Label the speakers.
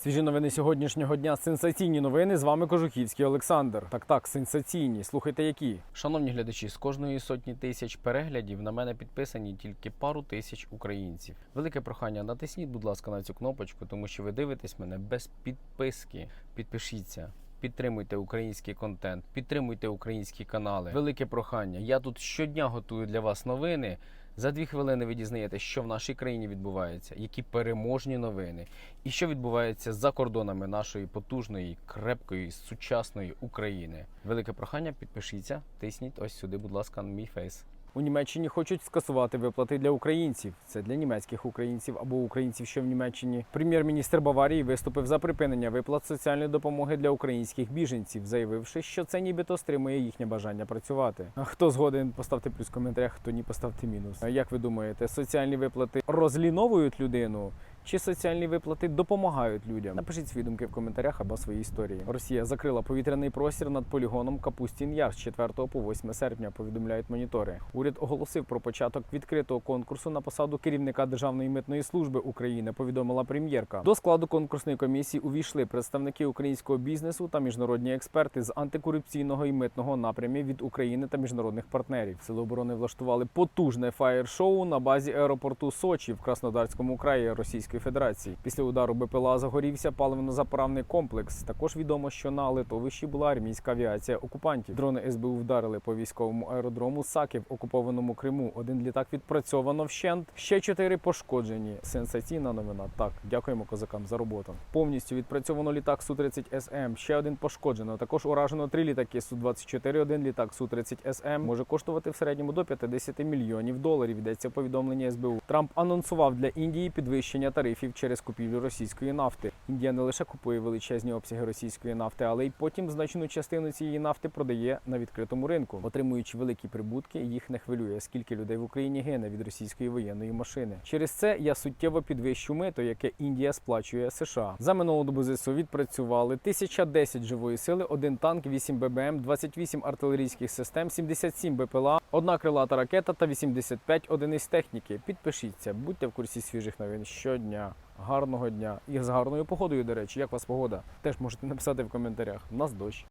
Speaker 1: Свіжі новини сьогоднішнього дня. Сенсаційні новини. З вами Кожухівський Олександр. Так, так, сенсаційні. Слухайте, які. Шановні глядачі, з кожної сотні тисяч переглядів на мене підписані тільки пару тисяч українців. Велике прохання, натисніть, будь ласка, на цю кнопочку, тому що ви дивитесь мене без підписки. Підпишіться. Підтримуйте український контент, підтримуйте українські канали. Велике прохання. Я тут щодня готую для вас новини. За дві хвилини ви дізнаєтесь, що в нашій країні відбувається, які переможні новини, і що відбувається за кордонами нашої потужної, крепкої, сучасної України. Велике прохання, підпишіться, тисніть ось сюди, будь ласка, на мій фейс. У Німеччині хочуть скасувати виплати для українців. Це для німецьких українців або українців, що в Німеччині. Прем'єр-міністр Баварії виступив за припинення виплат соціальної допомоги для українських біженців, заявивши, що це нібито стримує їхнє бажання працювати. А хто згоден, поставте плюс в коментарях, хто ні, поставте мінус. Як ви думаєте, соціальні виплати розліновують людину? Чи соціальні виплати допомагають людям? Напишіть свої думки в коментарях або свої історії. Росія закрила повітряний простір над полігоном Капустін Яр з 4 по 8 серпня. Повідомляють монітори. Уряд оголосив про початок відкритого конкурсу на посаду керівника Державної митної служби України. Повідомила прем'єрка. До складу конкурсної комісії увійшли представники українського бізнесу та міжнародні експерти з антикорупційного і митного напрямів від України та міжнародних партнерів. Сили оборони влаштували потужне фаєр-шоу на базі аеропорту Сочі в Краснодарському краї Російської Федерації. Після удару БПЛА загорівся паливно-заправний комплекс. Також відомо, що на литовищі була армійська авіація окупантів. Дрони СБУ вдарили по військовому аеродрому Саки в окупованому Криму. Один літак відпрацьовано вщент, ще чотири пошкоджені. Сенсаційна новина. Так, дякуємо козакам за роботу. Повністю відпрацьовано літак су 30 СМ. Ще один пошкоджено. Також уражено три літаки су 24 Один літак су 30 СМ може коштувати в середньому до 50 мільйонів доларів. Йдеться повідомлення СБУ. Трамп анонсував для Індії підвищення тарифів через купівлю російської нафти. Індія не лише купує величезні обсяги російської нафти, але й потім значну частину цієї нафти продає на відкритому ринку, отримуючи великі прибутки. Їх не хвилює, скільки людей в Україні гине від російської воєнної машини. Через це я суттєво підвищу мито, яке Індія сплачує США. За минулу добу ЗСУ відпрацювали 1010 живої сили, один танк, 8 ББМ, 28 артилерійських систем, 77 БПЛА, одна крилата ракета та 85 одиниць техніки. Підпишіться, будьте в курсі свіжих новин щодня. Гарного дня і з гарною погодою, до речі, як вас погода? Теж можете написати в коментарях. У нас дощ.